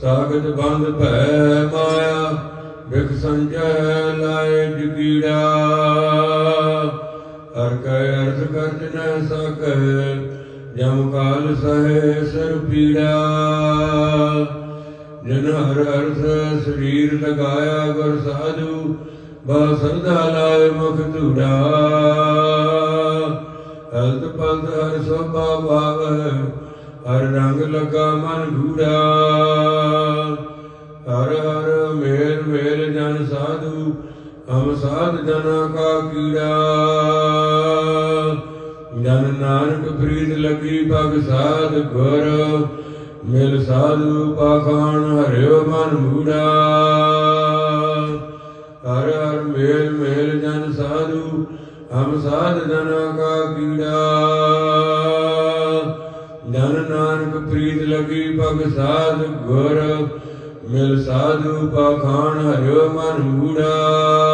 ਸਾਗਤ ਬੰਦ ਭੈ ਮਾਇਆ ਵਿਖ ਸੰਜੈ ਲਾਇ ਜਗੀੜਾ। ਹਰ ਕੈ ਅਰਥ ਕਰਤ ਨ ਸਕੈ, ਜਮ ਕਾਲ ਸਹਿ ਸਰ ਪੀੜਾ। ਜਨ ਹਰ ਅਰਥ ਸਰੀਰ ਲਗਾਇਆ ਗੁਰ ਸਾਧੂ, ਬਾ ਸਰਦਾ ਲਾਇ ਮੁਖ ਧੂੜਾ। ਹਲਤ ਪਲਤ ਹਰ ਸੋਭਾ ਭਾਵ, ਹਰ ਰੰਗ ਲਗਾ ਮਨ ਗੂੜਾ। ਹਰ ਹਰ ਮੇਲ ਮੇਲ ਜਨ ਸਾਧੂ, ਹਮ ਸਾਧ ਜਨਾ ਕਾ ਕੀੜਾ। ਜਨ ਨਾਨਕ ਫਰੀਦ ਲਗੀ ਭਗ ਸਾਧ ਗੁਰ ਮਿਲ ਸਾਧੂ ਪਾਖਾਨ ਹਰਿਓ ਮਨ ਮੂੜਾ। ਹਰ ਹਰ ਮੇਲ ਮੇਲ ਜਨ ਸਾਧੂ, ਹਮ ਸਾਧ ਜਨਾ ਕਾ ਕੀੜਾ। ਜਨ ਨਾਨਕ ਪ੍ਰੀਤ ਲਗੀ ਭਗ ਸਾਧ ਗੁਰ ਮਿਲ ਸਾਧੂ ਪਾਖਾਨ ਹਰਿਓ ਮਨ ਮੂੜਾ।